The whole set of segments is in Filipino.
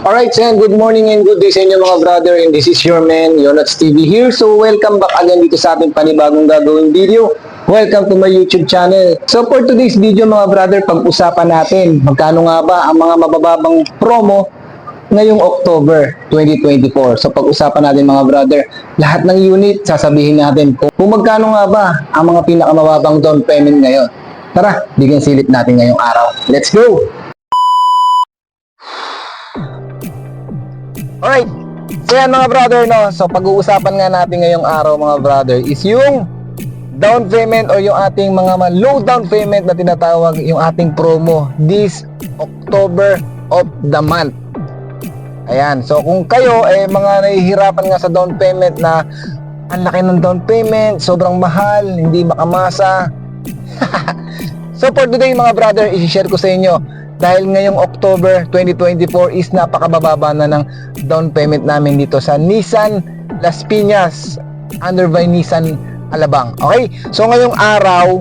Alright, yan, good morning and good day sa inyo mga brother and this is your man, Yonots TV here. So welcome back again dito sa ating panibagong gagawing video. Welcome to my YouTube channel. So for today's video mga brother, pag-usapan natin magkano nga ba ang mga mabababang promo ngayong October 2024. So pag-usapan natin mga brother, lahat ng unit sasabihin natin kung, kung magkano nga ba ang mga pinakamababang down payment ngayon. Tara, bigyan silit natin ngayong araw. Let's go! Alright. So yan mga brother, no? So pag-uusapan nga natin ngayong araw mga brother is yung down payment or yung ating mga low down payment na tinatawag yung ating promo this October of the month. Ayan. So kung kayo eh mga nahihirapan nga sa down payment na ang laki ng down payment, sobrang mahal, hindi makamasa. so for today mga brother, i-share ko sa inyo dahil ngayong October 2024 is napakabababa na ng down payment namin dito sa Nissan Las Piñas under by Nissan Alabang. Okay? So ngayong araw,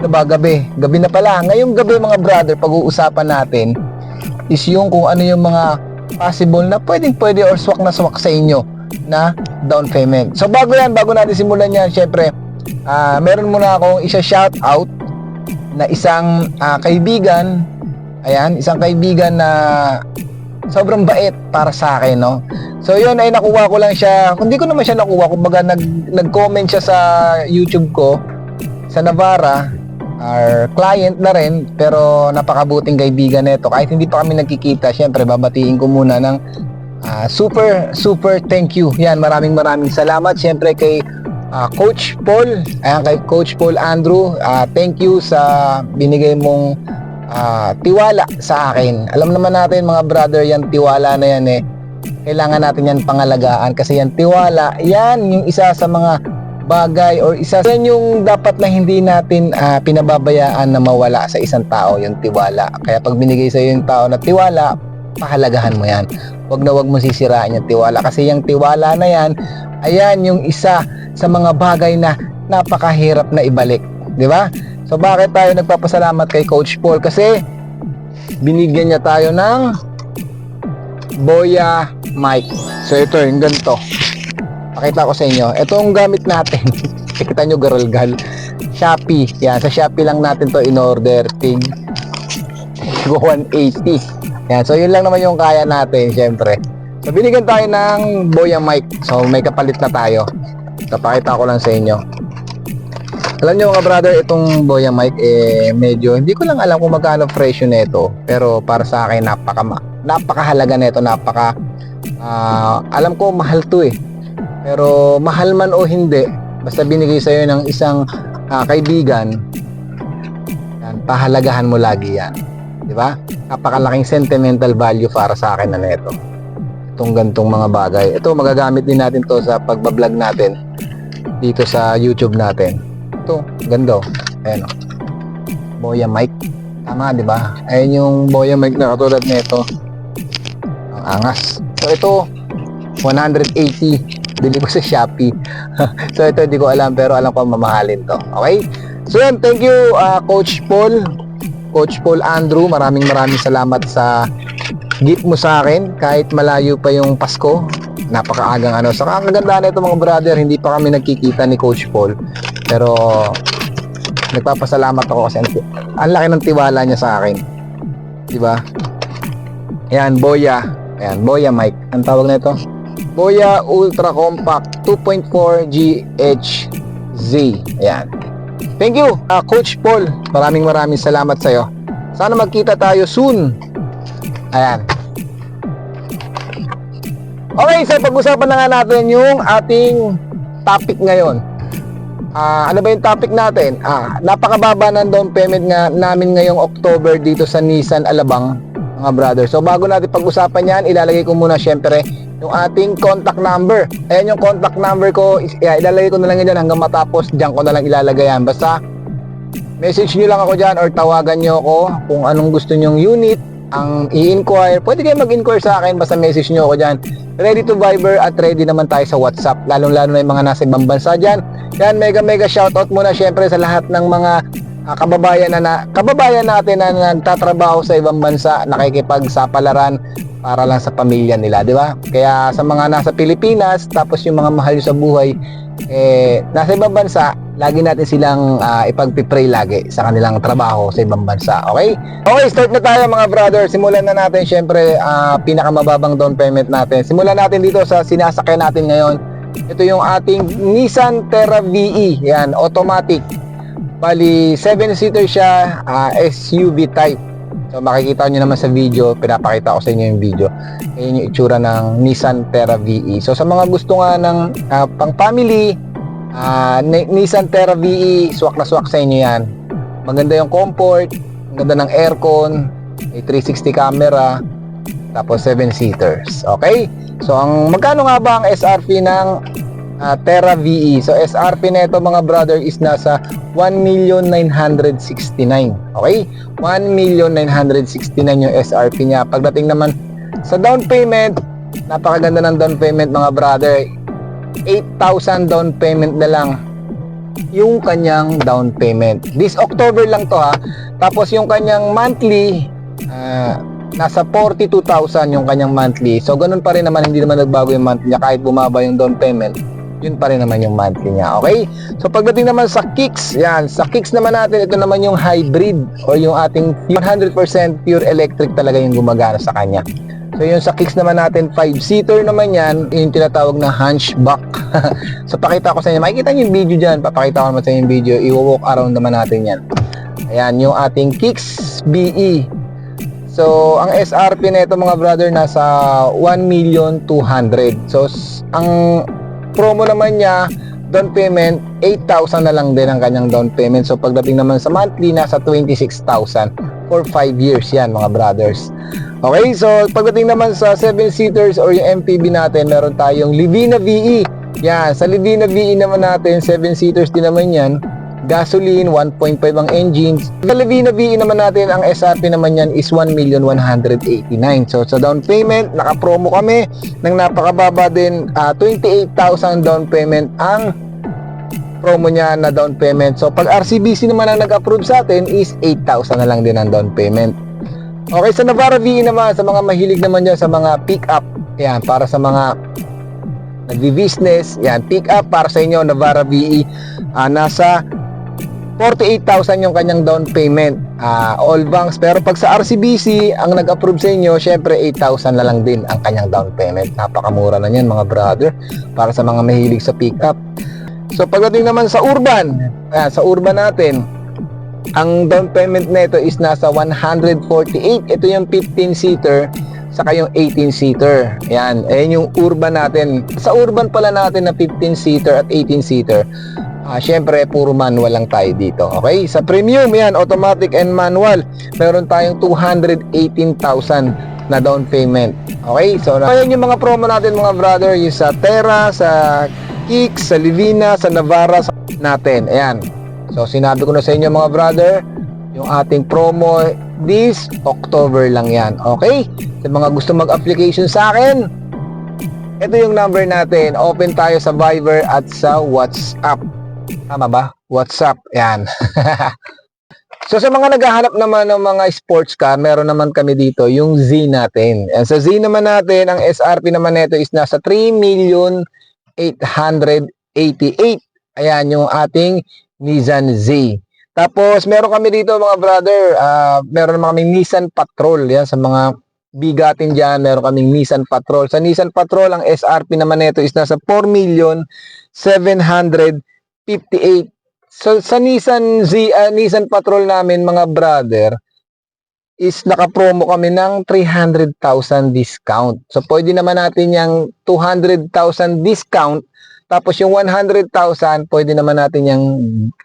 ano ba gabi? Gabi na pala. Ngayong gabi mga brother, pag-uusapan natin is yung kung ano yung mga possible na pwedeng pwede or swak na swak sa inyo na down payment. So bago yan, bago natin simulan yan, syempre, ah meron muna akong isa shout out na isang ah, kaibigan Ayan, isang kaibigan na sobrang bait para sa akin, no? So, yun ay nakuha ko lang siya. Hindi ko naman siya nakuha. Kumbaga, nag, nag-comment siya sa YouTube ko sa Navarra. Our client na rin, pero napakabuting kaibigan nito. Kahit hindi pa kami nagkikita, syempre, babatiin ko muna ng ah, super, super thank you. Yan, maraming maraming salamat. Syempre, kay ah, Coach Paul, ayan, kay Coach Paul Andrew, ah, thank you sa binigay mong ah, tiwala sa akin. Alam naman natin mga brother, yan tiwala na yan eh. Kailangan natin yan pangalagaan kasi yan tiwala, yan yung isa sa mga bagay or isa yan yung dapat na hindi natin ah, pinababayaan na mawala sa isang tao, yung tiwala. Kaya pag binigay sa yung tao na tiwala, pahalagahan mo yan. Huwag na huwag mo sisirain yung tiwala kasi yung tiwala na yan, ayan yung isa sa mga bagay na napakahirap na ibalik. Di ba? So bakit tayo nagpapasalamat kay Coach Paul? Kasi binigyan niya tayo ng Boya mic. So ito yung ganito. Pakita ko sa inyo. Ito ang gamit natin. Kita nyo garalgal. Shopee. Yan. Sa Shopee lang natin to in order. Tig 180. Yan. So yun lang naman yung kaya natin. Syempre. So binigyan tayo ng Boya mic. So may kapalit na tayo. So pakita ko lang sa inyo. Alam nyo mga brother, itong Boya mic eh medyo hindi ko lang alam kung magkano presyo nito. Pero para sa akin napaka napakahalaga nito, napaka ah, alam ko mahal to eh. Pero mahal man o hindi, basta binigay sa ng isang ah, kaibigan, yan, pahalagahan mo lagi yan. Di ba? Napakalaking sentimental value para sa akin na nito. Itong gantong mga bagay. Ito, magagamit din natin to sa pagbablog natin dito sa YouTube natin. Ito, ganda oh. Ayan oh. Boya mic. Tama, di ba? Ayan yung Boya mic na katulad nito. Ang angas. So ito, 180 bili ko sa Shopee. so ito hindi ko alam pero alam ko mamahalin to. Okay? So yan, thank you uh, Coach Paul. Coach Paul Andrew, maraming maraming salamat sa gift mo sa akin kahit malayo pa yung Pasko. Napakaagang ano. Saka ang ganda na ito mga brother, hindi pa kami nagkikita ni Coach Paul. Pero nagpapasalamat ako kasi ang- ang laki ng tiwala niya sa akin. 'Di ba? Ayan, Boya. Ayan, Boya mic. Ang tawag na ito? Boya Ultra Compact 2.4 GHZ. Ayan. Thank you, uh, Coach Paul. Maraming maraming salamat sa'yo. Sana magkita tayo soon. Ayan. Okay, so pag-usapan na nga natin yung ating topic ngayon. Ah, ano ba yung topic natin? Ah, napakababa ng down payment nga namin ngayong October dito sa Nissan Alabang, mga brother. So bago natin pag-usapan 'yan, ilalagay ko muna syempre yung ating contact number. Ayan yung contact number ko. Yeah, ilalagay ko na lang yan hanggang matapos. Diyan ko na lang ilalagay yan. Basta message nyo lang ako dyan or tawagan nyo ako kung anong gusto nyong unit ang i-inquire. Pwede kayo mag-inquire sa akin basta message nyo ako dyan. Ready to Viber at ready naman tayo sa WhatsApp. Lalong-lalo na yung mga nasa ibang bansa dyan. Yan, mega mega shoutout muna syempre sa lahat ng mga ah, kababayan na, na kababayan natin na nagtatrabaho sa ibang bansa, nakikipagsapalaran para lang sa pamilya nila, di ba? Kaya sa mga nasa Pilipinas, tapos yung mga mahal sa buhay, eh, nasa ibang bansa, lagi natin silang ah, ipagpipray lagi sa kanilang trabaho sa ibang bansa. Okay? Okay, start na tayo mga brother. Simulan na natin syempre ah, pinakamababang down payment natin. Simulan natin dito sa sinasakyan natin ngayon. Ito yung ating Nissan Terra VE. Yan, automatic. Bali, 7-seater siya, ah, SUV type. So makikita nyo naman sa video, pinapakita ko sa inyo yung video. Ayan yung itsura ng Nissan Terra VE. So sa mga gusto nga ng ah, pang family, Ni- Nissan Terra VE, swak na swak sa inyo yan. Maganda yung comfort, ang ganda ng aircon, may 360 camera, tapos 7 seaters. Okay? So ang magkano nga ba ang SRP ng ah, Terra VE? So SRP nito mga brother is nasa 1,969,000. Okay? 1,969 yung SRP niya. Pagdating naman sa down payment, napakaganda ng down payment mga brother. 8,000 down payment na lang yung kanyang down payment. This October lang to ha. Tapos yung kanyang monthly ah, nasa 42,000 yung kanyang monthly. So ganun pa rin naman hindi naman nagbago yung monthly niya kahit bumaba yung down payment. Yun pa rin naman yung monthly niya. Okay? So pagdating naman sa kicks, yan, sa kicks naman natin ito naman yung hybrid or yung ating 100% pure electric talaga yung gumagana sa kanya. So yung sa kicks naman natin, 5-seater naman yan, yung tinatawag na hunchback. so pakita ko sa inyo, makikita niyo yung video dyan, papakita ko naman sa inyo yung video, i-walk around naman natin yan. Ayan, yung ating kicks BE. So, ang SRP na ito mga brother, nasa 1,200,000. So, ang promo naman niya, down payment, 8,000 na lang din ang kanyang down payment. So, pagdating naman sa monthly, nasa 26,000 for 5 years yan mga brothers. Okay, so pagdating naman sa 7-seaters or yung MPV natin, meron tayong Livina VE. Yan, sa Livina VE naman natin, 7-seaters din naman yan. Gasoline, 1.5 ang engines. Sa Livina VE naman natin, ang SRP naman yan is 1,189. So sa down payment, naka-promo kami ng napakababa din, ah, 28,000 down payment ang promo niya na down payment. So pag RCBC naman ang nag-approve sa atin is 8,000 na lang din ang down payment. Okay, sa Navara VE naman, sa mga mahilig naman dyan sa mga pick-up, yan, para sa mga nagbi-business, yan, pick-up para sa inyo, Navara VE, ah, nasa 48,000 yung kanyang down payment, ah, all banks, pero pag sa RCBC, ang nag-approve sa inyo, syempre 8,000 na lang din ang kanyang down payment. Napakamura na yan mga brother, para sa mga mahilig sa pick-up. So pagdating naman sa urban, ayan, sa urban natin, ang down payment nito is nasa 148. Ito yung 15-seater saka yung 18-seater. Ayan, ayan yung urban natin. Sa urban pala natin na 15-seater at 18-seater, ah syempre puro manual lang tayo dito. Okay? Sa premium, yan, automatic and manual, meron tayong 218,000 na down payment. Okay? So, ayan yung mga promo natin mga brother, yung sa Terra, sa Kicks, sa Livina, sa Navara sa natin. Ayan. So, sinabi ko na sa inyo mga brother, yung ating promo this October lang yan. Okay? Sa mga gusto mag-application sa akin, ito yung number natin. Open tayo sa Viber at sa WhatsApp. Tama ba? WhatsApp. Yan. so sa mga naghahanap naman ng mga sports car, meron naman kami dito yung Z natin. And sa Z naman natin, ang SRP naman nito is nasa 3 million 888. Ayan yung ating Nissan Z. Tapos meron kami dito mga brother, ah, meron naman kaming Nissan Patrol yan sa mga bigatin diyan, meron kaming Nissan Patrol. Sa Nissan Patrol ang SRP naman nito is nasa 4 million 758. So sa Nissan Z, ah, Nissan Patrol namin mga brother is naka-promo kami ng 300,000 discount. So pwede naman natin yung 200,000 discount tapos yung 100,000, pwede naman natin yung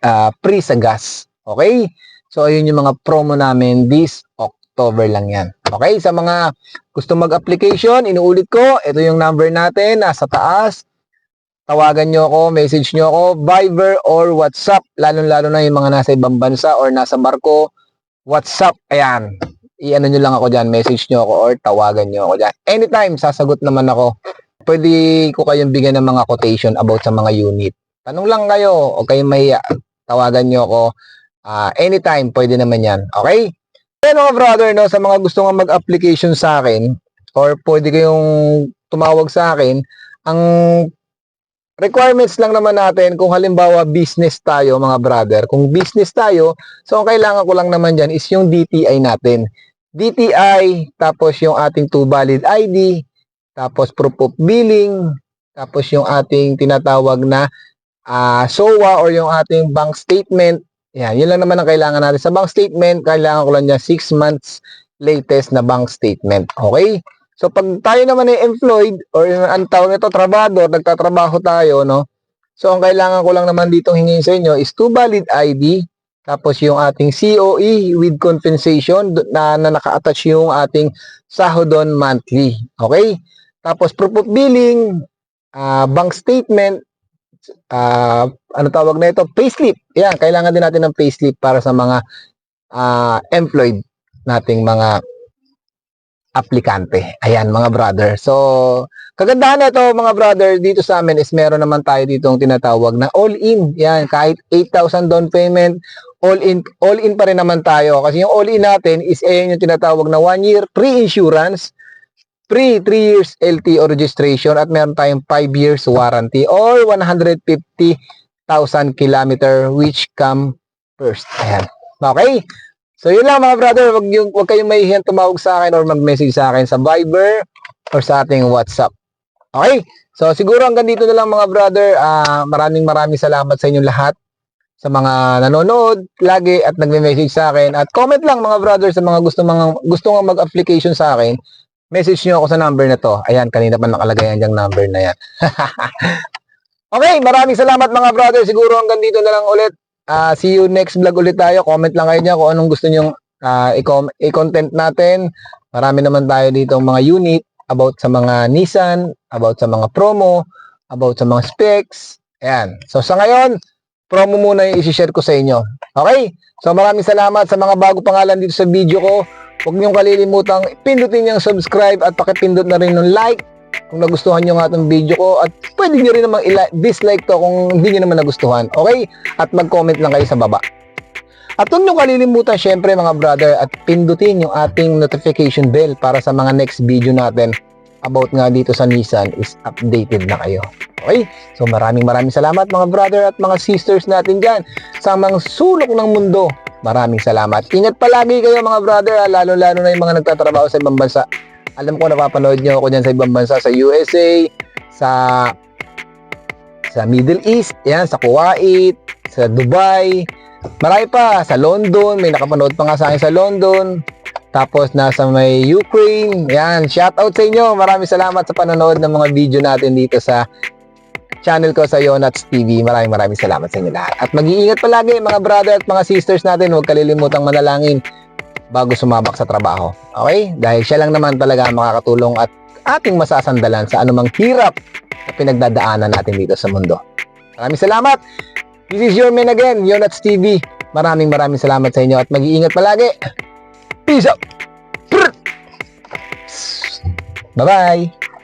ah, free sa gas. Okay? So, ayun yung mga promo namin this October lang yan. Okay? Sa mga gusto mag-application, inuulit ko, ito yung number natin, nasa taas. Tawagan nyo ako, message nyo ako, Viber or WhatsApp, lalo-lalo na yung mga nasa ibang bansa or nasa barko, WhatsApp, ayan. I-ano nyo lang ako dyan, message nyo ako or tawagan nyo ako dyan. Anytime, sasagot naman ako pwede ko kayong bigyan ng mga quotation about sa mga unit. Tanong lang kayo, o kayo mahiya. Tawagan nyo ako. Ah, anytime, pwede naman yan. Okay? Kaya mga brother, no, sa mga gusto nga mag-application sa akin, or pwede kayong tumawag sa akin, ang requirements lang naman natin kung halimbawa business tayo mga brother. Kung business tayo, so ang kailangan ko lang naman dyan is yung DTI natin. DTI, tapos yung ating two valid ID, tapos proof of billing, tapos yung ating tinatawag na ah, SOA or yung ating bank statement. Yan, yun lang naman ang kailangan natin. Sa bank statement, kailangan ko lang dyan 6 months latest na bank statement. Okay? So, pag tayo naman ay employed or ang tawag nito, trabador, nagtatrabaho tayo, no? So, ang kailangan ko lang naman dito hingin sa inyo is two valid ID, tapos yung ating COE with compensation na, na naka-attach yung ating sahodon monthly. Okay? Tapos proof of billing, ah, bank statement, ah, ano tawag na ito? Payslip. Yan, kailangan din natin ng payslip para sa mga ah, employed nating mga aplikante. Ayan, mga brother. So, kagandahan nito mga brother, dito sa amin is meron naman tayo dito ang tinatawag na all-in. Yan, kahit 8,000 down payment, all-in all-in pa rin naman tayo. Kasi yung all-in natin is ayan yung tinatawag na 1 year free insurance, free 3 years LTO registration at meron tayong 5 years warranty or 150,000 kilometer which come first. Ayan. Okay? So yun lang mga brother, wag yung wag kayong mahihiyang tumawag sa akin or mag-message sa akin sa Viber or sa ating WhatsApp. Okay? So siguro hanggang dito na lang mga brother. Ah, maraming maraming salamat sa inyong lahat sa mga nanonood lagi at nagme-message sa akin at comment lang mga brother sa mga gusto mga gusto nga mag-application sa akin. Message niyo ako sa number na to. Ayan, kanina pa nakalagay yung number na yan. okay, maraming salamat mga brother. Siguro hanggang dito na lang ulit. Ah, see you next vlog ulit tayo. Comment lang kayo dyan kung anong gusto nyong i-com- i-content natin. Marami naman tayo dito mga unit about sa mga Nissan, about sa mga promo, about sa mga specs. Ayan. So sa ngayon, promo muna yung isi-share ko sa inyo. Okay? So maraming salamat sa mga bago pangalan dito sa video ko. Huwag niyong kalilimutang pindutin yung subscribe at pakipindot na rin ng like kung nagustuhan nyo nga itong video ko at pwede nyo rin namang dislike to kung hindi nyo naman nagustuhan. Okay? At mag-comment lang kayo sa baba. At huwag nyo kalilimutan syempre mga brother at pindutin yung ating notification bell para sa mga next video natin about nga dito sa Nissan is updated na kayo. Okay? So maraming maraming salamat mga brother at mga sisters natin dyan sa mga sulok ng mundo. Maraming salamat. Ingat palagi kayo mga brother, lalo-lalo na yung mga nagtatrabaho sa ibang bansa. Alam ko napapanood nyo ako dyan sa ibang bansa, sa USA, sa sa Middle East, yan, sa Kuwait, sa Dubai, marami pa, sa London, may nakapanood pa nga sa akin sa London, tapos nasa may Ukraine, yan, shout out sa inyo, maraming salamat sa panonood ng mga video natin dito sa channel ko sa Yonats TV. Maraming maraming salamat sa inyo lahat. At mag-iingat palagi mga brother at mga sisters natin. Huwag kalilimutang manalangin bago sumabak sa trabaho. Okay? Dahil siya lang naman talaga makakatulong at ating masasandalan sa anumang hirap na pinagdadaanan natin dito sa mundo. Maraming salamat. This is your man again, Yonats TV. Maraming maraming salamat sa inyo at mag-iingat palagi. Peace out. Bye-bye.